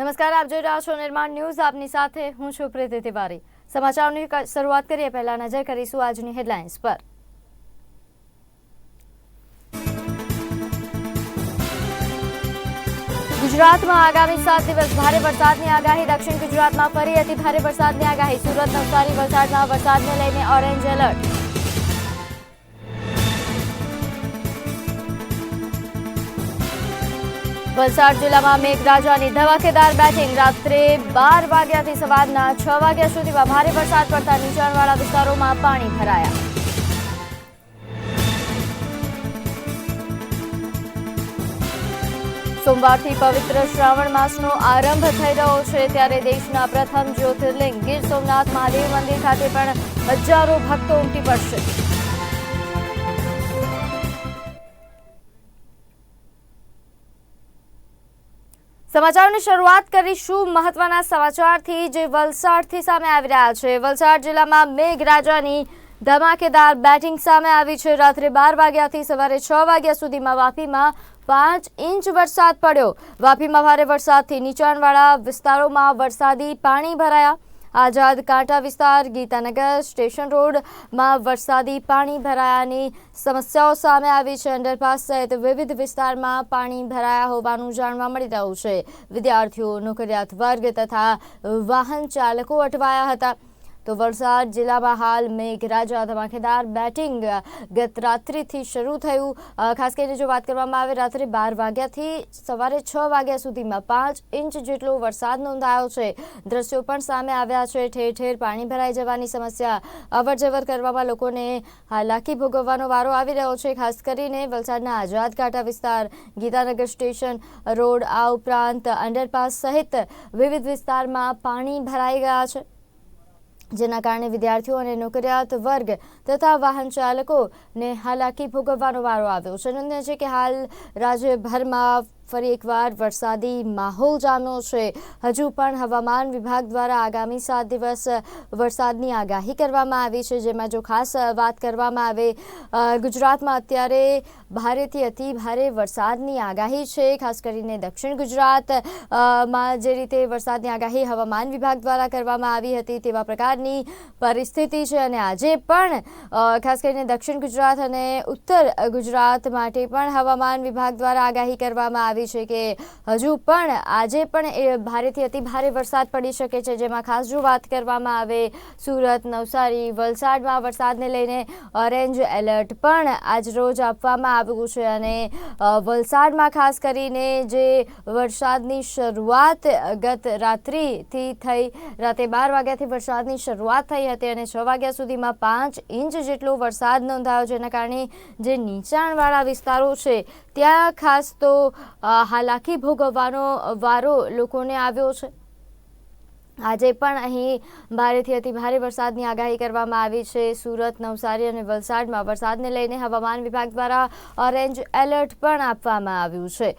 નમસ્કાર, આપ જોઈ રહ્યા છો નિર્માણ ન્યૂઝ. આપની સાથે હું છું પ્રીતિ તિવારી. સમાચારોની ક- શરૂઆત કરીએ. પહેલા નજર કરીશું આજની હેડલાઇન્સ પર. ગુજરાતમાં આગામી સાત દિવસ ભારે વરસાદની આગાહી. દક્ષિણ ગુજરાતમાં ફરી અતિ ભારે વરસાદની આગાહી. સુરત નવસારી વલસાડમાં વરસાદને લઈને ઓરેન્જ એલર્ટ. વલસાડ જિલ્લામાં મેઘરાજાની ધમાકેદાર બેટિંગ રાત્રે બાર વાગ્યાથી સવારના છ વાગ્યા સુધીમાં ભારે વરસાદ પડતા નીચાણવાળા વિસ્તારોમાં પાણી ભરાયા. સોમવારથી પવિત્ર શ્રાવણ માસનો આરંભ થઈ રહ્યો છે ત્યારે દેશના પ્રથમ જ્યોતિર્લિંગ ગીર સોમનાથ મહાદેવ મંદિર ખાતે પણ હજારો ભક્તો ઉમટી પડશે. સમાચારની શરૂઆત કરીશું મહત્વના સમાચારથી જે વલસાડથી સામે આવી રહ્યા છે. વલસાડ જિલ્લામાં મેઘરાજાની ધમાકેદાર બેટિંગ સામે આવી છે. રાત્રે બાર વાગ્યાથી સવારે છ વાગ્યા સુધીમાં વાપીમાં પાંચ ઇંચ વરસાદ પડ્યો. વાપીમાં ભારે વરસાદથી નીચાણવાળા વિસ્તારોમાં વરસાદી પાણી ભરાયા. આઝાદ કાંટા વિસ્તાર, ગીતાનગર સ્ટેશન રોડમાં વરસાદી પાણી ભરાયાની સમસ્યાઓ સામે આવી છે. અંડરપાસ સહિત વિવિધ વિસ્તારમાં પાણી ભરાયા હોવાનું જાણવા મળી રહ્યું છે. વિદ્યાર્થીઓ નોકરિયાત વર્ગ તથા વાહન ચાલકો અટવાયા હતા. તો વલસાડ જિલ્લામાં હાલ મેઘરાજા ધમાકેદાર બેટિંગ ગત રાત્રિથી શરૂ થયું. ખાસ કરીને જો વાત કરવામાં આવે, રાત્રે બાર વાગ્યાથી સવારે છ વાગ્યા સુધીમાં પાંચ ઇંચ જેટલો વરસાદ નોંધાયો છે. દ્રશ્યો પણ સામે આવ્યા છે. ઠેર ઠેર પાણી ભરાઈ જવાની સમસ્યા અવરજવર કરવામાં લોકોને હાલાકી ભોગવવાનો વારો આવી રહ્યો છે. ખાસ કરીને વલસાડના આઝાદ ઘાટા વિસ્તાર, ગીતાનગર સ્ટેશન રોડ આ ઉપરાંત અંડરપાસ સહિત વિવિધ વિસ્તારમાં પાણી ભરાઈ ગયા છે. જેના કારણે વિદ્યાર્થીઓ અને નોકરિયાત વર્ગ તથા વાહન ચાલકોને હાલાકી ભોગવવાનો વારો આવ્યો. છે નોંધનીય છે કે હાલ રાજ્યભરમાં ફરી એકવાર વરસાદી માહોલ જામ્યો છે. હજુ પણ હવામાન વિભાગ દ્વારા આગામી સાત દિવસ વરસાદની આગાહી કરવામાં આવી છે. જેમાં જો ખાસ વાત કરવામાં આવે ગુજરાતમાં અત્યારે ભારેથી અતિ ભારે વરસાદની આગાહી છે. ખાસ કરીને દક્ષિણ ગુજરાતમાં જે રીતે વરસાદની આગાહી હવામાન વિભાગ દ્વારા કરવામાં આવી હતી તેવા પ્રકારની પરિસ્થિતિ છે. અને આજે પણ ખાસ કરીને દક્ષિણ ગુજરાત અને ઉત્તર ગુજરાત માટે પણ હવામાન વિભાગ દ્વારા આગાહી કરવામાં આવી છે કે હજુ પણ આજે પણ એ ભારેથી અતિ ભારે વરસાદ પડી શકે છે, જેમાં ખાસ જો વાત કરવામાં આવે સુરત, નવસારી, વલસાડમાં વરસાદને લઈને ઓરેન્જ એલર્ટ પણ આજ રોજ આપવામાં આવ્યું છે અને વલસાડમાં ખાસ કરીને જે વરસાદની શરૂઆત ગત રાત્રિથી થઈ, રાતે બાર વાગ્યાથી વરસાદની શરૂઆત થઈ હતી અને છ વાગ્યા સુધીમાં પાંચ ઇંચ જેટલો વરસાદ નોંધાયો, જેના કારણે જે નીચાણવાળા વિસ્તારો છે, ત્યાં ખાસ તો હાલાકી ભોગવવાનો વારો લોકોને આવ્યો છે. આજે પણ અહીં ભારેથી અતિ ભારે વરસાદની આગાહી કરવામાં આવી છે. સુરત, નવસારી અને વલસાડમાં વરસાદને લઈને હવામાન વિભાગ દ્વારા ઓરેન્જ એલર્ટ પણ આપવામાં આવ્યું છે.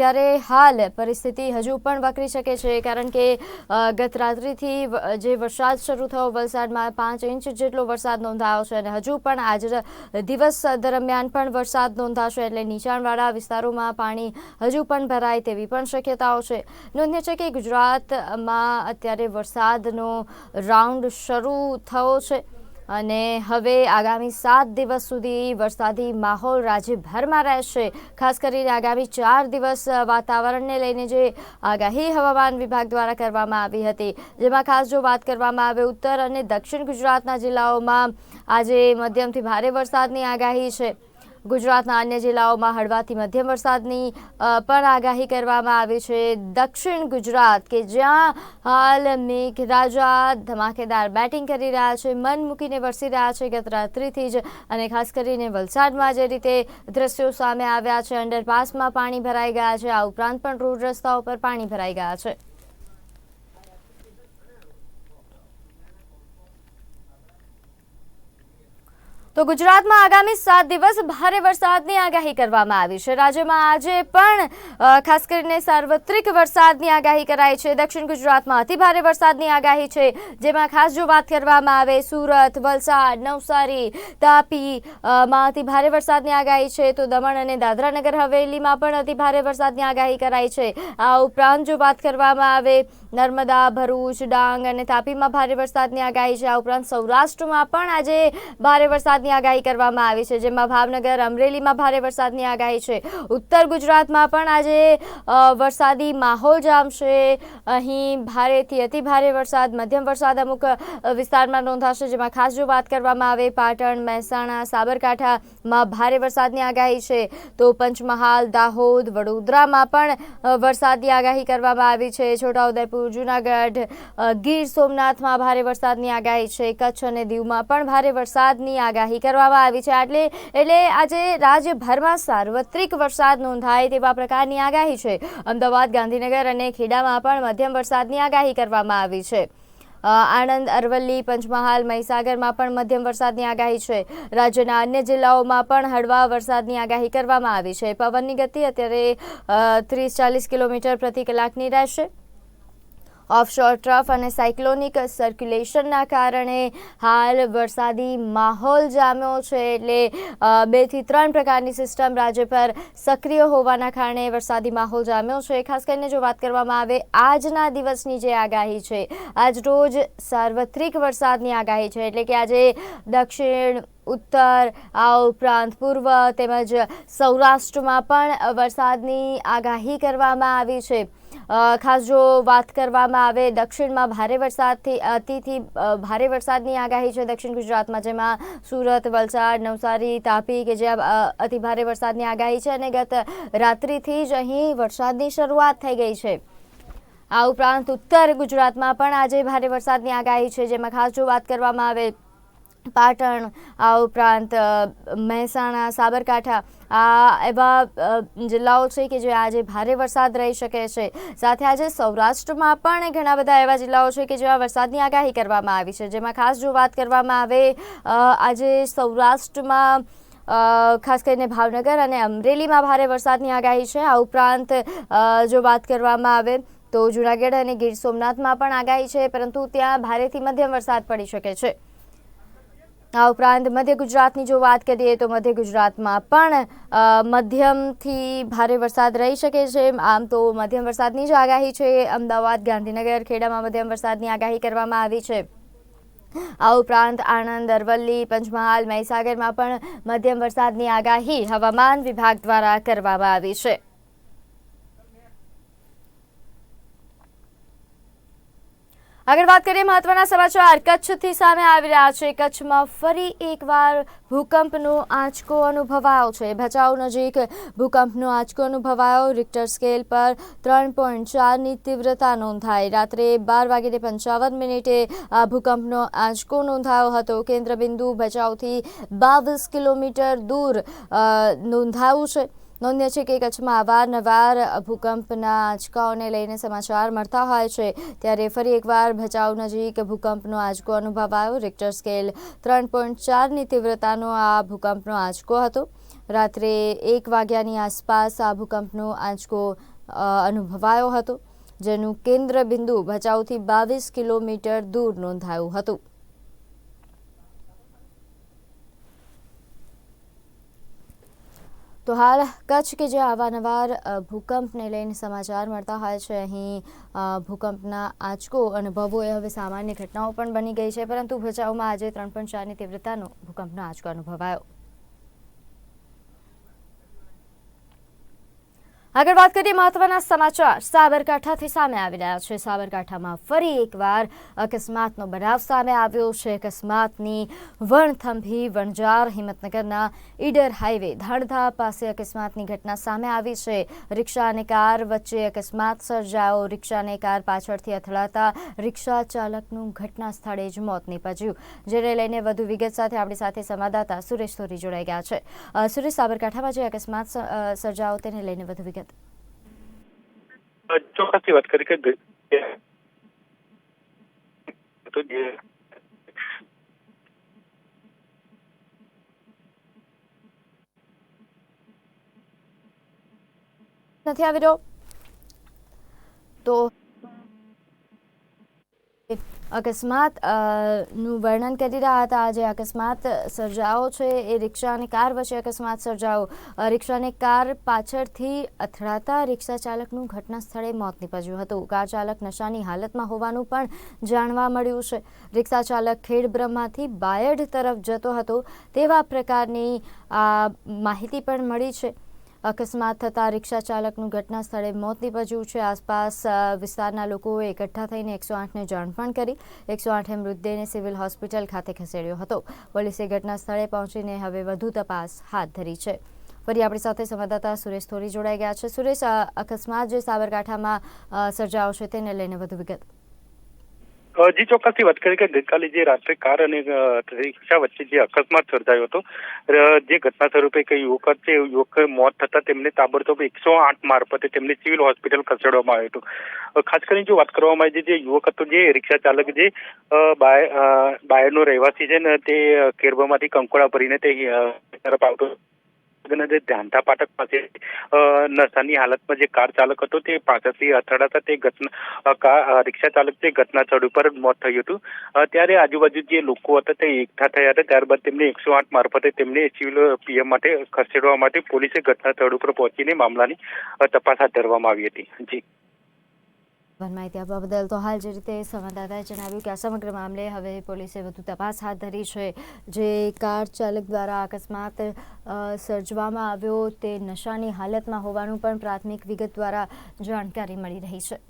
ત્યારે હાલ પરિસ્થિતિ હજુ પણ વકરી શકે છે, કારણ કે ગત રાત્રિથી જે વરસાદ શરૂ થયો વલસાડમાં પાંચ ઇંચ જેટલો વરસાદ નોંધાયો છે અને હજુ પણ આજ દિવસ દરમિયાન પણ વરસાદ નોંધાશે એટલે નીચાણવાળા વિસ્તારોમાં પાણી હજુ પણ ભરાય તેવી પણ શક્યતાઓ છે. નોંધ્ય છે કે ગુજરાતમાં અત્યારે વરસાદનો રાઉન્ડ શરૂ થયો છે અને હવે આગામી સાત દિવસ સુધી વરસાદી માહોલ રાજ્યભરમાં રહેશે. ખાસ કરીને આગામી ચાર દિવસ વાતાવરણને લઈને જે આગાહી હવામાન વિભાગ દ્વારા કરવામાં આવી હતી, જેમાં ખાસ જો વાત કરવામાં આવે ઉત્તર અને દક્ષિણ ગુજરાતના જિલ્લાઓમાં આજે મધ્યમથી ભારે વરસાદની આગાહી છે. ગુજરાતના અન્ય જિલ્લાઓમાં હળવાથી મધ્યમ વરસાદની પણ આગાહી કરવામાં આવી છે. દક્ષિણ ગુજરાત કે જ્યાં હાલ મેઘરાજા ધમાકેદાર બેટિંગ કરી રહ્યા છે, મન મૂકીને વરસી રહ્યા છે ગત રાત્રિથી જ અને ખાસ કરીને વલસાડમાં જે રીતે દ્રશ્યો સામે આવ્યા છે, અંડરપાસમાં પાણી ભરાઈ ગયા છે, આ ઉપરાંત પણ રોડ રસ્તાઓ પર પાણી ભરાઈ ગયા છે. તો ગુજરાતમાં આગામી સાત દિવસ ભારે વરસાદની આગાહી કરવામાં આવી છે. રાજ્યમાં આજે પણ ખાસ કરીને સાર્વત્રિક વરસાદની આગાહી કરાઈ છે. દક્ષિણ ગુજરાતમાં અતિભારે વરસાદની આગાહી છે. જેમાં ખાસ જો વાત કરવામાં આવે, સુરત, વલસાડ, નવસારી, તાપી માં માં અતિભારે વરસાદની આગાહી છે. તો દમણ અને દાદરા નગર હવેલીમાં પણ અતિભારે વરસાદની આગાહી કરાઈ છે. આ ઉપરાંત જો વાત કરવામાં આવે નર્મદા, ભરૂચ, ડાંગ અને તાપીમાં ભારે વરસાદની આગાહી છે. આ ઉપરાંત સૌરાષ્ટ્રમાં પણ આજે ભારે વરસાદની આગાહી કરવામાં આવી છે, જેમાં ભાવનગર, અમરેલીમાં ભારે વરસાદની આગાહી છે. ઉત્તર ગુજરાતમાં પણ આજે વરસાદી માહોલ જામશે. અહીં ભારેથી અતિ ભારે વરસાદ, મધ્યમ વરસાદ અમુક વિસ્તારમાં નોંધાશે, જેમાં ખાસ જો વાત કરવામાં આવે, પાટણ, મહેસાણા, સાબરકાંઠામાં ભારે વરસાદની આગાહી છે. તો પંચમહાલ, દાહોદ, વડોદરામાં પણ વરસાદની આગાહી કરવામાં આવી છે. છોટાઉદેપુર જૂનાગઢ. ગીર સોમનાથમાં ભારે વરસાદની આગાહી છે. કચ્છ અને દીવમાં પણ ભારે વરસાદની આગાહી કરવામાં આવી છે. એટલે એટલે આજે રાજ્યભરમાં સાર્વત્રિક વરસાદ નોંધાય તેવા પ્રકારની આગાહી છે. અમદાવાદ, ગાંધીનગર અને ખેડામાં પણ મધ્યમ વરસાદની આગાહી કરવામાં આવી છે. આણંદ, અરવલ્લી, પંચમહાલ, મહીસાગરમાં પણ મધ્યમ વરસાદની આગાહી છે. રાજ્યના અન્ય જિલ્લાઓમાં પણ હળવા વરસાદની આગાહી કરવામાં આવી છે. પવનની ગતિ અત્યારે ત્રીસ ચાલીસ કિલોમીટર પ્રતિ કલાકની રહેશે. ઓફશોર ટ્રફ અને સાયક્લોનિક સર્ક્યુલેશનના કારણે હાલ વરસાદી માહોલ જામ્યો છે એટલે બેથી ત્રણ પ્રકારની સિસ્ટમ રાજ્ય પર સક્રિય હોવાના કારણે વરસાદી માહોલ જામ્યો છે. ખાસ કરીને જો વાત કરવામાં આવે, આજના દિવસની જે આગાહી છે, આજ રોજ સાર્વત્રિક વરસાદની આગાહી છે. એટલે કે આજે દક્ષિણ, ઉત્તર, આ ઉપરાંત પૂર્વ તેમજ સૌરાષ્ટ્રમાં પણ વરસાદની આગાહી કરવામાં આવી છે. ખાસ જો વાત કરવામાં આવે દક્ષિણમાં ભારે વરસાદથી અતિથી ભારે વરસાદની આગાહી છે દક્ષિણ ગુજરાતમાં જેમાં સુરત વલસાડ નવસારી તાપી કે જ્યાં અ, અતિ ભારે વરસાદની આગાહી છે અને ગત રાત્રિથી જ અહીં વરસાદની શરૂઆત થઈ ગઈ છે. આ ઉપરાંત ઉત્તર ગુજરાતમાં પણ આજે ભારે વરસાદની આગાહી છે જેમાં ખાસ જો વાત કરવામાં આવે પાટણ, આ ઉપરાંત મહેસાણા, સાબરકાંઠા, આ એવા જિલ્લાઓ છે કે જે આજે ભારે વરસાદ રહી શકે છે. સાથે આજે સૌરાષ્ટ્રમાં પણ ઘણા બધા એવા જિલ્લાઓ છે કે જેવા વરસાદની આગાહી કરવામાં આવી છે. જેમાં ખાસ જો વાત કરવામાં આવે આજે સૌરાષ્ટ્રમાં ખાસ કરીને ભાવનગર અને અમરેલીમાં ભારે વરસાદની આગાહી છે. આ ઉપરાંત જો વાત કરવામાં આવે, તો જૂનાગઢ અને ગીર સોમનાથમાં પણ આગાહી છે, પરંતુ ત્યાં ભારેથી મધ્યમ વરસાદ પડી શકે છે. આ ઉપરાંત મધ્ય ગુજરાતની જો વાત કરીએ તો મધ્ય ગુજરાતમાં પણ મધ્યમથી ભારે વરસાદ રહી શકે છે. આમ તો મધ્યમ વરસાદની જ આગાહી છે. અમદાવાદ, ગાંધીનગર ખેડામાં મધ્યમ વરસાદની આગાહી કરવામાં આવી છે. આ ઉપરાંત આણંદ, અરવલ્લી, પંચમહાલ, મહીસાગરમાં પણ મધ્યમ વરસાદની આગાહી હવામાન વિભાગ દ્વારા કરવામાં આવી છે. આગળ વાત કરીએ મહત્વના સમાચાર. કચ્છથી સામે આવી રહ્યા છે. કચ્છમાં ફરી એકવાર ભૂકંપનો આંચકો અનુભવાયો છે. ભચાઉ નજીક ભૂકંપનો આંચકો અનુભવાયો. રિક્ટર સ્કેલ પર ત્રણ પોઈન્ટ ચારની તીવ્રતા નોંધાઈ. રાત્રે બાર વાગીને પંચાવન મિનિટે આ ભૂકંપનો આંચકો નોંધાયો હતો. કેન્દ્રબિંદુ ભચાઉથી બાવીસ કિલોમીટર દૂર નોંધાયું છે. નોંધ્ય છે કે કચ્છમાં અવારનવાર ભૂકંપના આંચકાઓને લઈને સમાચાર મળતા હોય છે. ત્યારે ફરી એકવાર ભચાઉ નજીક ભૂકંપનો આંચકો અનુભવાયો. રિક્ટર સ્કેલ ત્રણ પોઈન્ટ ચારની તીવ્રતાનો આ ભૂકંપનો આંચકો હતો. રાત્રે એક વાગ્યાની આસપાસ આ ભૂકંપનો આંચકો અનુભવાયો હતો, જેનું કેન્દ્ર બિંદુ ભચાઉથી બાવીસ કિલોમીટર દૂર નોંધાયું હતું. તો હાલ કચ્છ કે જે અવારનવાર ભૂકંપને લઈને સમાચાર મળતા હોય છે, અહીં ભૂકંપના આંચકો, અનુભવો એ હવે સામાન્ય ઘટનાઓ પણ બની ગઈ છે, પરંતુ ભચાઉમાં આજે ત્રણ પોઈન્ટ ચારની તીવ્રતાનો ભૂકંપનો આંચકો અનુભવાયો. આગળ વાત કરીએ મહત્વના સમાચાર. સાબરકાંઠાથી સામે આવી રહ્યા છે. સાબરકાંઠામાં ફરી એકવાર અકસ્માતનો બનાવ સામે આવ્યો છે. અકસ્માતની વણથંભી વણજાર હિંમતનગરના ઈડર હાઈવે ધાણધા પાસે અકસ્માતની ઘટના સામે આવી છે. રિક્ષા અને કાર વચ્ચે અકસ્માત સર્જાયો. રિક્ષા અને કાર પાછળથી અથડાતા રિક્ષા ચાલકનું ઘટના સ્થળે જ મોત નીપજ્યું. જેને લઈને વધુ વિગત સાથે આપણી સાથે સંવાદદાતા સુરેશ થોરી જોડાઈ ગયા છે. સુરેશ, સાબરકાંઠામાં જે અકસ્માત સર્જાયો તેને લઈને વધુ વિગત વિકાસની વાત કરી કે નથી આવી રહ્યો તો અકસ્માતનું વર્ણન કરી રહ્યા હતા. આજે અકસ્માત સર્જાયો છે. એ રિક્ષા અને કાર વચ્ચે અકસ્માત સર્જાયો. રિક્ષાને કાર પાછળથી અથડાતા રિક્ષા ચાલકનું ઘટના સ્થળે મોત નીપજ્યું હતું. કાર ચાલક નશાની હાલતમાં હોવાનું પણ જાણવા મળ્યું છે. રિક્ષા ચાલક ખેડબ્રહ્માથી બાયડ તરફ જતો હતો. તેવા પ્રકારની માહિતી પણ મળી છે. અકસ્માત થતાં રિક્ષા ચાલકનું ઘટના સ્થળે મોત નીપજ્યું છે. આસપાસ વિસ્તારના લોકોએ એકઠા થઈને એકસો આઠને જાણ પણ કરી. એકસો આઠે મૃતદેહને સિવિલ હોસ્પિટલ ખાતે ખસેડ્યો હતો. પોલીસે ઘટના સ્થળે પહોંચીને હવે વધુ તપાસ હાથ ધરી છે. ફરી આપણી સાથે સંવાદદાતા સુરેશ થોરી જોડાઈ ગયા છે. સુરેશ અકસ્માત જે સાબરકાંઠામાં સર્જાયો છે તેને લઈને વધુ વિગત. જી, ચોક્કસથી વાત કરી કે ગઈકાલે જે રાત્રે કાર અને રિક્ષા વચ્ચે જે અકસ્માત સર્જાયો હતો જે ઘટના સ્વરૂપે એક યુવક છે યુવક મોત થતા તેમને તાબડતોબ એકસો આઠ મારફતે તેમને સિવિલ હોસ્પિટલ ખસેડવામાં આવ્યું હતું. ખાસ કરીને જો વાત કરવામાં આવી જે યુવક હતો, જે રિક્ષા ચાલક જે બાયરનો રહેવાસી છે ને તે કેરબામાંથી કંકોડા ભરીને તે તરફ આવતો અને ધ્યાનતા પાટક પાસે નશાની હાલતમાં જે કાર ચાલક હતો તે પાછળથી અથડાતા તે ઘટના રિક્ષા ચાલક તે ઘટના સ્થળ ઉપર મોત થયું હતું. ત્યારે આજુબાજુ જે લોકો હતા તે એકઠા થયા હતા. ત્યારબાદ તેમને એકસો આઠ મારફતે તેમને સિવિલ પીએમ માટે ખસેડવા માટે પોલીસે ઘટના સ્થળ ઉપર પહોંચીને મામલાની તપાસ હાથ ધરવામાં આવી હતી. જી. માહિતી આપવા બદલ તો હાલ જે રીતે સંવાદદાતાએ જણાવ્યું કે આ સમગ્ર મામલે હવે પોલીસે વધુ તપાસ હાથ ધરી છે. જે કાર ચાલક દ્વારા અકસ્માત સર્જવામાં આવ્યો તે નશાની હાલતમાં હોવાનું પણ પ્રાથમિક વિગત દ્વારા જાણકારી મળી રહી છે.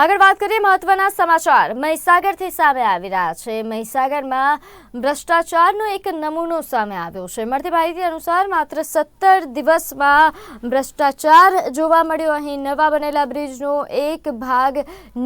આગળ વાત કરીએ મહત્વના સમાચાર. મહીસાગરથી સામે આવી રહ્યા છે. મહીસાગરમાં ભ્રષ્ટાચારનો એક નમૂનો સામે આવ્યો છે. મળતી માહિતી અનુસાર માત્ર સત્તર દિવસમાં ભ્રષ્ટાચાર જોવા મળ્યો. અહીં નવા બનેલા બ્રિજનો એક ભાગ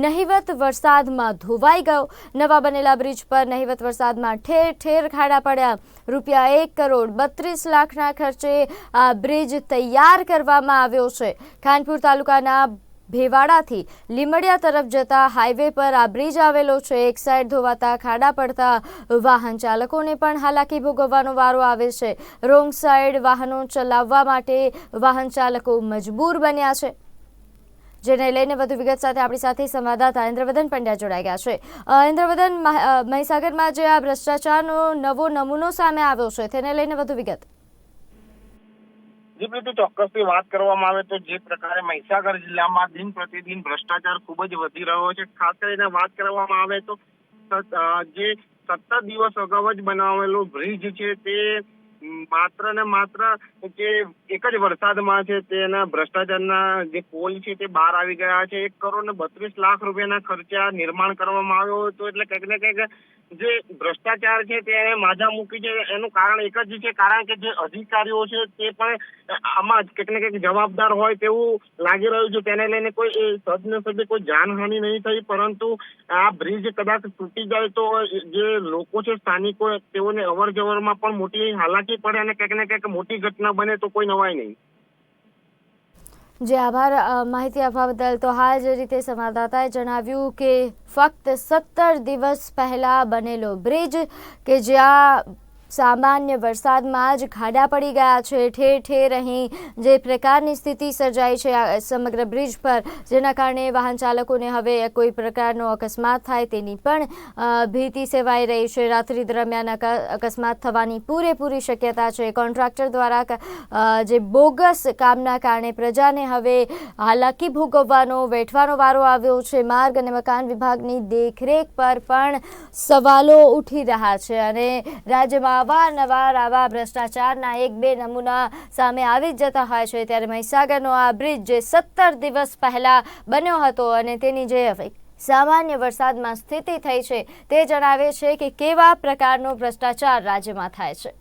નહિવત વરસાદમાં ધોવાઈ ગયો. નવા બનેલા બ્રિજ પર નહિવત વરસાદમાં ઠેર ઠેર ખાડા પડ્યા. રૂપિયા એક કરોડ બત્રીસ લાખના ખર્ચે આ બ્રિજ તૈયાર કરવામાં આવ્યો છે. ખાનપુર તાલુકાના ભેવાડાથી લીમડિયા તરફ જતા હાઈવે પર આ બ્રિજ આવેલો છે. એક સાઈડ ધોવાતા ખાડા પડતા વાહન ચાલકોને પણ હાલાકી ભોગવવાનો વારો આવે છે. રોંગ સાઈડ વાહનો ચલાવવા માટે વાહન ચાલકો મજબૂર બન્યા છે. જેને લઈને વધુ વિગત સાથે આપણી સાથે સંવાદદાતા ઇન્દ્રવદન પંડ્યા જોડાઈ ગયા છે. ઇન્દ્રવદન મહીસાગરમાં જે આ ભ્રષ્ટાચારનો નવો નમૂનો સામે આવ્યો છે, તેને લઈને વધુ વિગત. બિલકુલ ચોક્કસથી વાત કરવામાં આવે તો જે પ્રકારે મહીસાગર જિલ્લામાં દિન પ્રતિદિન ભ્રષ્ટાચાર ખૂબ જ વધી રહ્યો છે. ખાસ કરીને વાત કરવામાં આવે તો જે સત્તર દિવસ અગાઉ જ બનાવેલો બ્રિજ છે તે માત્ર ને માત્ર જે એક જ વરસાદમાં છે તેના ભ્રષ્ટાચારના જે પોલ છે તે બહાર આવી ગયા છે. એક કરોડ ને બત્રીસ લાખ રૂપિયાના ખર્ચા નિર્માણ કરવામાં આવ્યો હતો. એટલે કંઈક ને કંઈક જે ભ્રષ્ટાચાર છે તેને માજા મૂકી છે. એનું કારણ એક જ છે, કારણ કે જે અધિકારીઓ છે તે પણ આમાં કંઈક ને જવાબદાર હોય તેવું લાગી રહ્યું છે. તેને લઈને કોઈ સદનસીબે કોઈ જાનહાનિ નહીં થઈ, પરંતુ આ બ્રિજ કદાચ તૂટી જાય તો જે લોકો છે, સ્થાનિકો, તેઓને અવર જવરમાં પણ મોટી હાલાકી પડે અને કંઈક ને કંઈક મોટી ઘટના બને તો કોઈ નવાય નહીં. જે આભાર માહિતી આપવા બદલ તો હાલ જે રીતે સંવાદદાતાએ જણાવ્યું કે ફક્ત સત્તર દિવસ પહેલાં બનેલો બ્રિજ કે જ્યાં સામાન્ય વરસાદમાં જ ખાડા પડી ગયા છે. ઠેર ઠેર અહીં જે પ્રકારની સ્થિતિ સર્જાઈ છે સમગ્ર બ્રિજ પર, જેના કારણે વાહન ચાલકોને હવે કોઈ પ્રકારનો અકસ્માત થાય તેની પણ ભીતિ સેવાઈ રહી છે. રાત્રિ દરમિયાન અકસ્માત થવાની પૂરેપૂરી શક્યતા છે. કોન્ટ્રાક્ટર દ્વારા જે બોગસ કામના કારણે પ્રજાને હવે હાલાકી ભોગવવાનો, વેઠવાનો વારો આવ્યો છે. માર્ગ અને મકાન વિભાગની દેખરેખ પર પણ સવાલો ઉઠી રહ્યા છે અને રાજ્યમાં અવારનવાર આવા ભ્રષ્ટાચારના એક બે નમૂના સામે આવી જ જતા હોય છે. ત્યારે મહીસાગરનો આ બ્રિજ જે સત્તર દિવસ પહેલાં બન્યો હતો અને તેની જે સામાન્ય વરસાદમાં સ્થિતિ થઈ છે, તે જણાવે છે કે કેવા પ્રકારનો ભ્રષ્ટાચાર રાજ્યમાં થાય છે.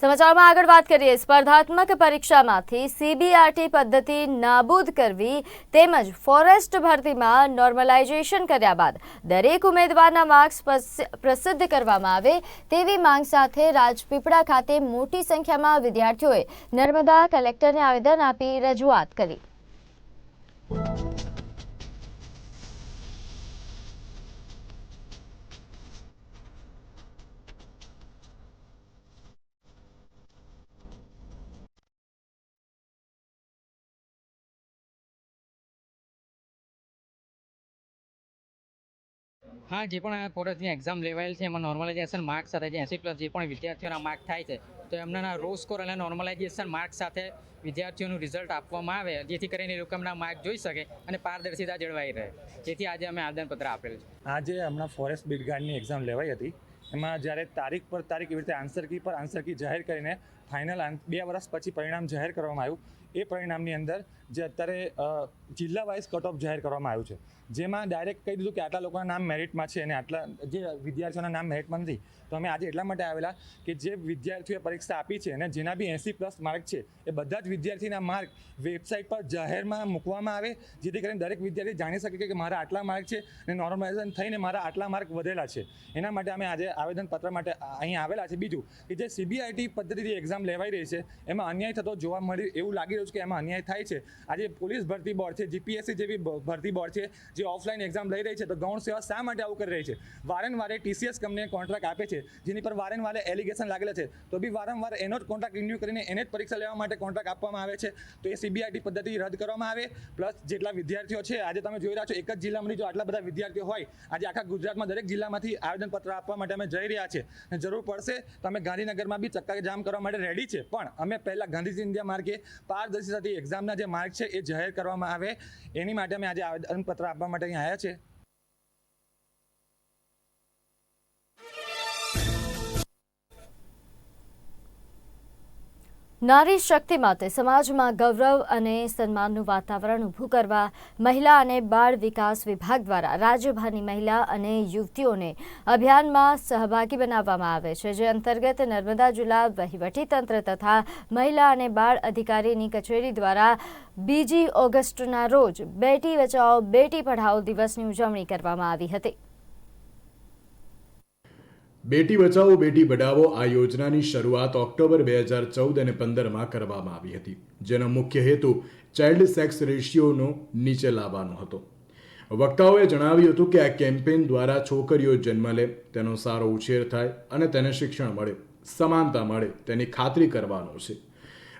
સમાચારમાં આગળ વાત કરીએ. સ્પર્ધાત્મક પરીક્ષામાંથી સીબીઆરટી પદ્ધતિ નાબૂદ કરવી તેમજ ફોરેસ્ટ ભરતીમાં નોર્મલાઇઝેશન કર્યા બાદ દરેક ઉમેદવારના માર્ક્સ પ્રસિ- પ્રસિદ્ધ કરવામાં આવે તેવી માંગ સાથે રાજપીપળા ખાતે મોટી સંખ્યામાં વિદ્યાર્થીઓએ નર્મદા કલેક્ટરને આવેદન આપી રજૂઆત કરી. હા, જે પણ કોલેજની એક્ઝામ લેવાયેલ છે, એમાં નોર્મલાઇઝેશન માર્ક્સ સાથે જે એસી પ્લસ જે પણ વિદ્યાર્થીઓના માર્ક થાય છે, તો એમના રો સ્કોર અને નોર્મલાઇઝેશન માર્ક સાથે વિદ્યાર્થીઓનું રિઝલ્ટ આપવામાં આવે, જેથી કરીને એ લોકો એમના માર્ક જોઈ શકે અને પારદર્શિતા જળવાઈ રહે. જેથી આજે અમે આવેદનપત્ર આપેલું છે. આજે હમણાં ફોરેસ્ટ બિડગાર્ડની એક્ઝામ લેવાઈ હતી. એમાં જ્યારે તારીખ પર તારીખ એવી રીતે આન્સર કી પર આન્સર કી જાહેર કરીને ફાઇનલ બે વર્ષ પછી પરિણામ જાહેર કરવામાં આવ્યું. એ પરિણામની અંદર જે અત્યારે જિલ્લા વાઇઝ કટ ઓફ જાહેર કરવામાં આવ્યું છે. જેમાં ડાયરેક્ટ કહી દીધું કે આટલા લોકોના નામ મેરિટમાં છે અને આટલા જે વિદ્યાર્થીઓના નામ મેરિટમાં નથી, તો અમે આજે એટલા માટે આવેલા કે જે વિદ્યાર્થીઓએ પરીક્ષા આપી છે અને જેના બી એંસી પ્લસ માર્ક છે, એ બધા જ વિદ્યાર્થીના માર્ક વેબસાઇટ પર જાહેરમાં મૂકવામાં આવે, જેથી કરીને દરેક વિદ્યાર્થી જાણી શકે કે મારા આટલા માર્ક છે અને નોર્મલાઇઝેશન થઈને મારા આટલા માર્ક વધેલા છે. એના માટે અમે આજે આવેદનપત્ર માટે અહીં આવેલા છે. બીજું કે જે સીબીઆઈટી પદ્ધતિથી એક્ઝામ લેવાઈ રહી છે, એમાં અન્યાય થતો જોવા મળી એવું લાગી રહ્યું છે કે એમાં અન્યાય થાય છે. આજે પોલીસ ભરતી બોર્ડ છે જીપીએસસી જેવી ભરતી બોર્ડ છે જે ઓફલાઈન એક્ઝામ લઈ રહી છે, તો ગૌણ સેવા શા માટે આવું કરી રહી છે? વારંવારે ટીસીએસ કંપનીએ કોન્ટ્રાક્ટ આપે છે, જેની પર વારંવારે એલિગેશન લાગેલા છે. તો બી વારંવાર એનો જ કોન્ટ્રાક્ટ રિન્યૂ કરીને એને જ પરીક્ષા લેવા માટે કોન્ટ્રાક્ટ આપવામાં આવે છે. તો એ સીબીઆઈટી પદ્ધતિ રદ કરવામાં આવે પ્લસ જેટલા વિદ્યાર્થીઓ છે, આજે તમે જોઈ રહ્યા છો, એક જ જિલ્લામાંથી જો આટલા બધા વિદ્યાર્થીઓ હોય, આજે આખા ગુજરાતમાં દરેક જિલ્લામાંથી આવેદનપત્ર આપવા માટે અમે જઈ રહ્યા છે. જરૂર પડશે, તમે ગાંધીનગરમાં બી ચક્કા જામ કરવા માટે રેડી છે. પણ અમે પહેલાં ગાંધીજી ઇન્ડિયા માર્ગે પારદર્શિતાથી એક્ઝામના જે માર્ક છે, એ જાહેર કરવામાં આવે. એની માટે અમે આજે આવેદનપત્ર આપવા માટે અહીં આવ્યા છે. નારી શક્તિ માટે સમાજમાં ગૌરવ અને સન્માનનું વાતાવરણ ઊભું કરવા મહિલા અને બાળ વિકાસ વિભાગ દ્વારા રાજ્યભરની મહિલા અને યુવતીઓને અભિયાનમાં સહભાગી બનાવવામાં આવે છે, જે અંતર્ગત નર્મદા જિલ્લા વહીવટીતંત્ર તથા મહિલા અને બાળ અધિકારીની કચેરી દ્વારા બીજી ઓગસ્ટના રોજ બેટી બચાવો, બેટી પઢાઓ દિવસની ઉજવણી કરવામાં આવી હતી. બેટી બચાવો, બેટી બઢાવો આ યોજનાની શરૂઆત ઓક્ટોબર બે હજાર ચૌદ અને પંદરમાં કરવામાં આવી હતી. જેનો મુખ્ય હેતુ ચાઇલ્ડ સેક્સ રેશિયોનો નીચે લાવવાનો હતો. વક્તાઓએ જણાવ્યું હતું કે આ કેમ્પેઇન દ્વારા છોકરીઓ જન્મ લે, તેનો સારો ઉછેર થાય અને તેને શિક્ષણ મળે, સમાનતા મળે તેની ખાતરી કરવાનો છે.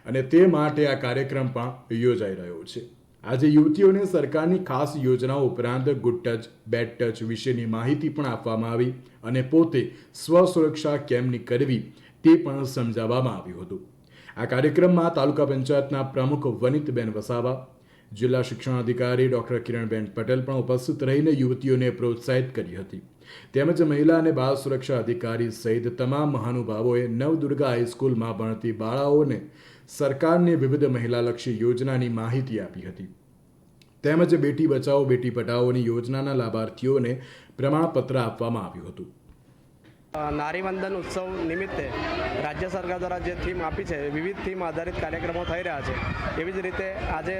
અને તે માટે આ કાર્યક્રમ પણ યોજાઈ રહ્યો છે. આજે યુવતીઓને સરકારની ખાસ યોજનાઓ ઉપરાંત ગુડ ટચ બેડ ટચ વિશેની માહિતી પણ આપવામાં આવી અને પોતે સ્વ સુરક્ષા કેમની કરવી તે પણ સમજાવવામાં આવ્યું હતું. આ કાર્યક્રમમાં તાલુકા પંચાયતના પ્રમુખ વનિતબેન વસાવા, જિલ્લા શિક્ષણાધિકારી ડોક્ટર કિરણબેન પટેલ પણ ઉપસ્થિત રહીને યુવતીઓને પ્રોત્સાહિત કરી હતી. તેમજ મહિલા અને બાળ સુરક્ષા અધિકારી સહિત તમામ મહાનુભાવોએ નવદુર્ગા હાઈસ્કૂલમાં ભણતી બાળાઓને સરકારની વિવિધ મહિલાલક્ષી યોજનાની માહિતી આપી હતી. તેમજ બેટી બચાવો, બેટી પઢાઓની યોજનાના લાભાર્થીઓને પ્રમાણપત્ર આપવામાં આવ્યું હતું. નારીવંદન ઉત્સવ નિમિત્તે રાજ્ય સરકાર દ્વારા જે થીમ આપી છે વિવિધ થીમ આધારિત કાર્યક્રમો થઈ રહ્યા છે. એવી જ રીતે આજે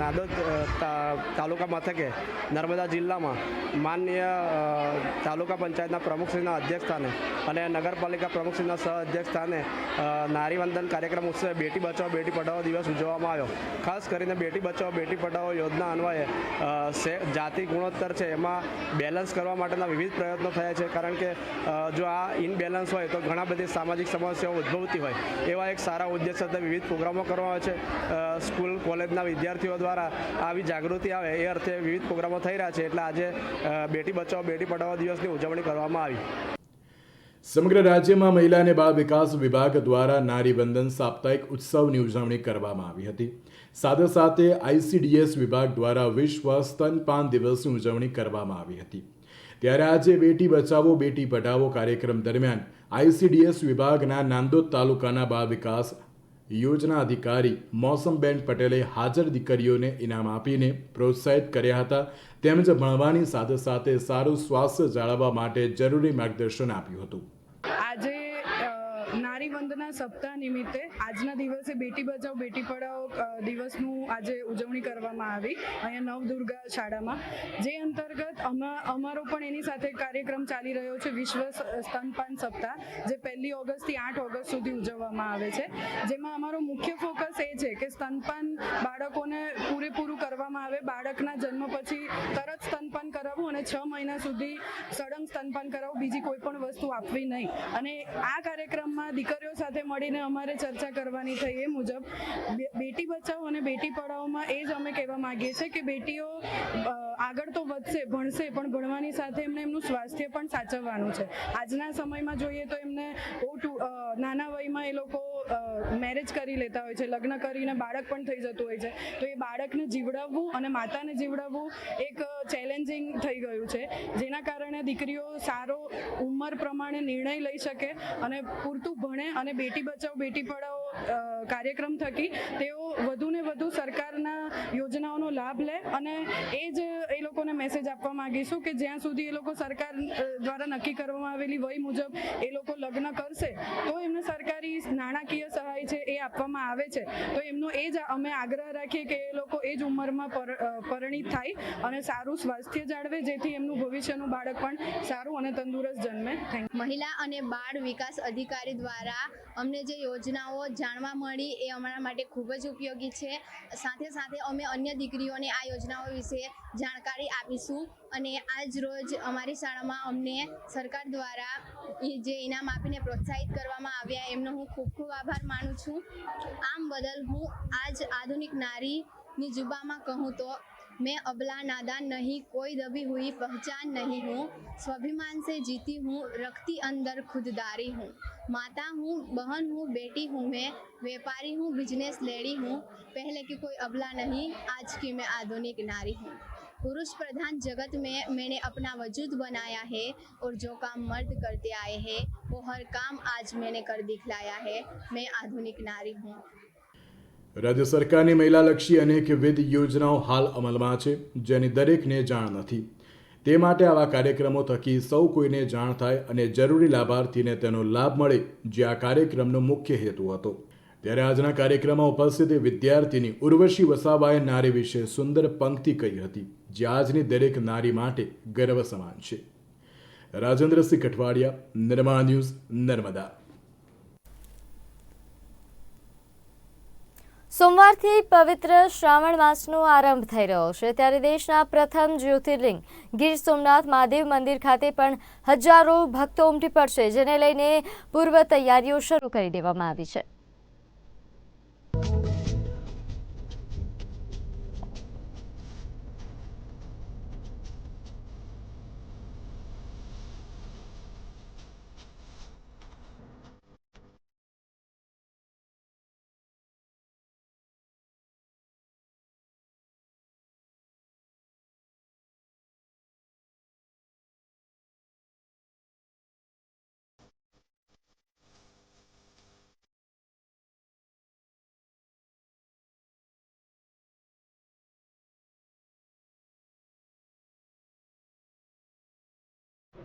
નાદોદ તાલુકા મથકે નર્મદા જિલ્લામાં માનનીય તાલુકા પંચાયતના પ્રમુખશ્રીના અધ્યક્ષસ્થાને અને નગરપાલિકા પ્રમુખશ્રીના સહ અધ્યક્ષસ્થાને નારીવંદન કાર્યક્રમ ઉત્સવે બેટી બચાવો, બેટી પઢાઓ દિવસ ઉજવવામાં આવ્યો. ખાસ કરીને બેટી બચાવો, બેટી પઢાઓ યોજના અન્વયે જાતિ ગુણોત્તર છે, એમાં બેલેન્સ કરવા માટેના વિવિધ પ્રયત્નો થયા છે, કારણ કે જો આ ઇનબેલેન્સ હોય તો ઘણા બધી સામાજિક સમસ્યાઓ ઉદ્ભવતી હોય. એવા એક સારા ઉદ્દેશ સાથે વિવિધ પ્રોગ્રામો કરવામાં આવે છે. સ્કૂલ, કોલેજના વિદ્યાર્થીઓ દ્વારા આવી જાગૃતિ આવે એ અર્થે વિવિધ પ્રોગ્રામો થઈ રહ્યા છે. એટલે આજે બેટી બચાવો, બેટી પઢાવો દિવસની ઉજવણી કરવામાં આવી. સમગ્ર રાજ્યમાં મહિલા અને બાળ વિકાસ વિભાગ દ્વારા નારી બંધન સાપ્તાહિક ઉત્સવની ઉજવણી કરવામાં આવી હતી. સાથે સાથે આઈસીડીએસ વિભાગ દ્વારા વિશ્વ સ્તનપાન દિવસની ઉજવણી કરવામાં આવી હતી. ત્યારે આજે બેટી બચાવો, બેટી પઢાવો કાર્યક્રમ દરમિયાન આઈસીડીએસ વિભાગના નાંદોદ તાલુકાના બાળ વિકાસ યોજના અધિકારી મોસમબેન પટેલે હાજર દીકરીઓને ઇનામ આપીને પ્રોત્સાહિત કર્યા હતા. તેમજ ભણવાની સાથે સાથે સારું સ્વાસ્થ્ય જાળવવા માટે જરૂરી માર્ગદર્શન આપ્યું હતું. આજે નારી વંદના સપ્તાહ નિમિત્તે આજના દિવસે બેટી બચાવ, બેટી પઢાઓ દિવસનું આજે ઉજવણી કરવામાં આવી અહીંયા નવદુર્ગા શાળામાં. જે અંતર્ગત અમા, અમારો પણ એની સાથે કાર્યક્રમ ચાલી રહ્યો છે વિશ્વ સ્તનપાન સપ્તાહ, જે પહેલી ઓગસ્ટથી આઠ ઓગસ્ટ સુધી ઉજવવામાં આવે છે. જેમાં અમારો મુખ્ય ફોકસ એ છે કે સ્તનપાન બાળકોને પૂરેપૂરું કરવામાં આવે, બાળકના જન્મ પછી તરત સ્તનપાન કરાવવું અને છ મહિના સુધી સળંગ સ્તનપાન કરાવવું, બીજી કોઈ પણ વસ્તુ આપવી નહીં. અને આ કાર્યક્રમમાં દીકરી દીકરીઓ સાથે મળીને અમારે ચર્ચા કરવાની થઈ એ મુજબ બેટી બચાવો અને બેટી પઢાઓમાં એ જ અમે કહેવા માંગીએ છીએ કે બેટીઓ આગળ તો વધશે, ભણશે, પણ ભણવાની સાથે એમને એમનું સ્વાસ્થ્ય પણ સાચવવાનું છે. આજના સમયમાં જોઈએ તો એમને નાના વયમાં એ લોકો મેરેજ કરી લેતા હોય છે, લગ્ન કરીને બાળક પણ થઈ જતું હોય છે. તો એ બાળકને જીવડાવવું અને માતાને જીવડાવવું એક ચેલેન્જિંગ થઈ ગયું છે. જેના કારણે દીકરીઓ સારો ઉંમર પ્રમાણે નિર્ણય લઈ શકે અને પૂરતું ભણે અને બેટી બચાવો બેટી પઢાઓ કાર્યક્રમ થકી તેઓ વધુ ને વધુ સરકારના યોજનાઓનો લાભ લે અને એ જ એ લોકોને મેસેજ આપવા માંગીશું કે જ્યાં સુધી એ લોકો સરકાર દ્વારા નક્કી કરવામાં આવેલી વય મુજબ એ લોકો લગ્ન કરશે, તો એમને સરકારી નાણાકીય સહાય છે એ આપવામાં આવે છે. તો એમનો એ જ અમે આગ્રહ રાખીએ કે એ લોકો એ જ ઉંમરમાં પર- પરિણીત થાય અને સારું સ્વાસ્થ્ય જાળવે, જેથી એમનું ભવિષ્યનું બાળક પણ સારું અને તંદુરસ્ત જન્મે. મહિલા અને બાળ વિકાસ અધિકારી દ્વારા અમને જે યોજનાઓ જાણવા મળી એ અમારા માટે ખૂબ જ ઉપયોગી છે. સાથે સાથે અમે અન્ય દીકરીઓને આ યોજનાઓ વિશે જાણકારી આપીશું અને આજ રોજ અમારી શાળામાં અમને સરકાર દ્વારા જે ઇનામ આપીને પ્રોત્સાહિત કરવામાં આવ્યા એમનો હું ખૂબ ખૂબ આભાર માનું છું. આમ બદલ હું આજ આધુનિક નારીની જુબામાં કહું તો मैं अबला नादान नहीं, कोई दबी हुई पहचान नहीं हूँ। स्वाभिमान से जीती हूँ रखती अंदर खुददारी हूँ। माता हूँ, बहन हूँ, बेटी हूँ मैं, व्यापारी हूँ बिज़नेस लेडी हूँ। पहले की कोई अबला नहीं, आज की मैं आधुनिक नारी हूँ। पुरुष प्रधान जगत में मैंने अपना वजूद बनाया है और जो काम मर्द करते आए हैं, वो हर काम आज मैंने कर दिखलाया है। मैं आधुनिक नारी हूँ। રાજ્ય સરકારની મહિલાલક્ષી અનેકવિધ યોજનાઓ હાલ અમલમાં છે, જેની દરેકને જાણ નથી. તે માટે આવા કાર્યક્રમો થકી સૌ કોઈને જાણ થાય અને જરૂરી લાભાર્થીને તેનો લાભ મળે, જે આ કાર્યક્રમનો મુખ્ય હેતુ હતો. ત્યારે આજના કાર્યક્રમમાં ઉપસ્થિત વિદ્યાર્થીની ઉર્વશી વસાવાએ નારી વિશે સુંદર પંક્તિ કહી હતી, જે આજની દરેક નારી માટે ગર્વ સમાન છે. રાજેન્દ્રસિંહ કઠવાડિયા, નિર્માણ ન્યૂઝ નર્મદા. સોમવારથી પવિત્ર શ્રાવણ માસનો આરંભ થઈ રહ્યો છે. ત્યારે દેશના પ્રથમ જ્યોતિર્લિંગ ગીર સોમનાથ મહાદેવ મંદિર ખાતે પણ હજારો ભક્તો ઉમટી પડશે, જેને લઈને પૂર્વ તૈયારીઓ શરૂ કરી દેવામાં આવી છે.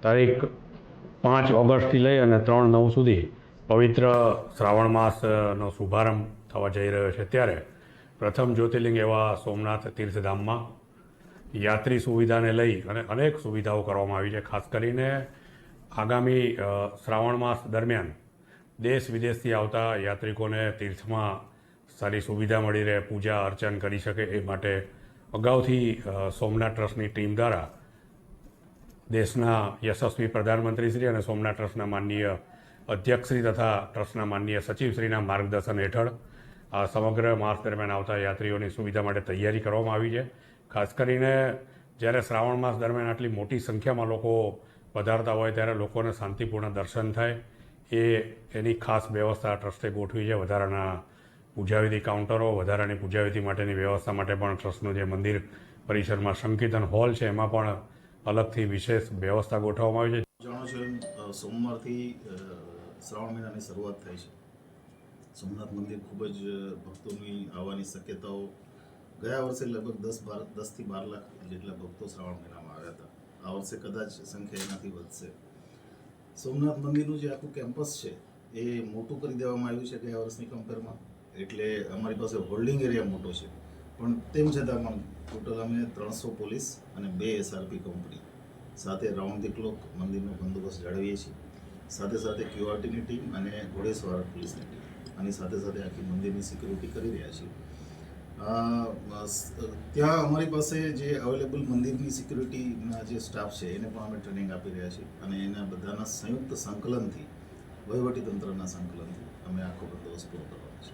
તારીખ પાંચ ઓગસ્ટથી લઈ અને ત્રણ નવ સુધી પવિત્ર શ્રાવણ માસનો શુભારંભ થવા જઈ રહ્યો છે ત્યારે પ્રથમ જ્યોતિર્લિંગ એવા સોમનાથ તીર્થધામમાં યાત્રી સુવિધાને લઈ અને અનેક સુવિધાઓ કરવામાં આવી છે, ખાસ કરીને આગામી શ્રાવણ માસ દરમિયાન દેશ વિદેશથી આવતા યાત્રિકોને તીર્થમાં સારી સુવિધા મળી રહે, પૂજા અર્ચન કરી શકે એ માટે અગાઉથી સોમનાથ ટ્રસ્ટની ટીમ દ્વારા દેશના યશસ્વી પ્રધાનમંત્રીશ્રી અને સોમનાથ ટ્રસ્ટના માનનીય અધ્યક્ષશ્રી તથા ટ્રસ્ટના માનનીય સચિવશ્રીના માર્ગદર્શન હેઠળ આ સમગ્ર માસ દરમિયાન આવતા યાત્રીઓની સુવિધા માટે તૈયારી કરવામાં આવી છે. ખાસ કરીને જ્યારે શ્રાવણ માસ દરમિયાન આટલી મોટી સંખ્યામાં લોકો પધારતા હોય ત્યારે લોકોને શાંતિપૂર્ણ દર્શન થાય. એ એની ખાસ વ્યવસ્થા ટ્રસ્ટે ગોઠવી છે. વધારાના પૂજાવિધિ કાઉન્ટરો, વધારાની પૂજાવિધિ માટેની વ્યવસ્થા માટે પણ ટ્રસ્ટનું જે મંદિર પરિસરમાં સંકીર્તન હોલ છે, એમાં પણ અલગથી વિશેષ વ્યવસ્થા ગોઠવવામાં આવી છે. જાણો છો સોમવારથી શ્રાવણ મહિનાની શરૂઆત થાય છે. સોમનાથ મંદિર ખૂબ જ ભક્તોની આવવાની શક્યતાઓ ગયા વર્ષે લગભગ દસ બાર, દસથી બાર લાખ જેટલા ભક્તો શ્રાવણ મહિનામાં આવ્યા હતા. આ વર્ષે કદાચ સંખ્યા એનાથી વધશે. સોમનાથ મંદિરનું જે આખું કેમ્પસ છે, એ મોટું કરી દેવામાં આવ્યું છે ગયા વર્ષની કમ્પેરમાં એટલે અમારી પાસે હોલ્ડિંગ એરિયા મોટો છે. પણ તેમ છતાં પણ ટોટલ અમે ત્રણસો પોલીસ અને બે એસઆરપી કંપની સાથે રાઉન્ડ ધી ક્લોક મંદિરનો બંદોબસ્ત જાળવીએ છીએ. સાથે સાથે ક્યુઆરટીની ટીમ અને ઘોડેસવાર પોલીસની ટીમ આની સાથે સાથે આખી મંદિરની સિક્યુરિટી કરી રહ્યા છીએ. ત્યાં અમારી પાસે જે અવેલેબલ મંદિરની સિક્યુરિટીના જે સ્ટાફ છે, એને પણ અમે ટ્રેનિંગ આપી રહ્યા છીએ અને એના બધાના સંયુક્ત સંકલનથી વહીવટીતંત્રના સંકલનથી અમે આખો બંદોબસ્ત પૂરો કરવાનો છે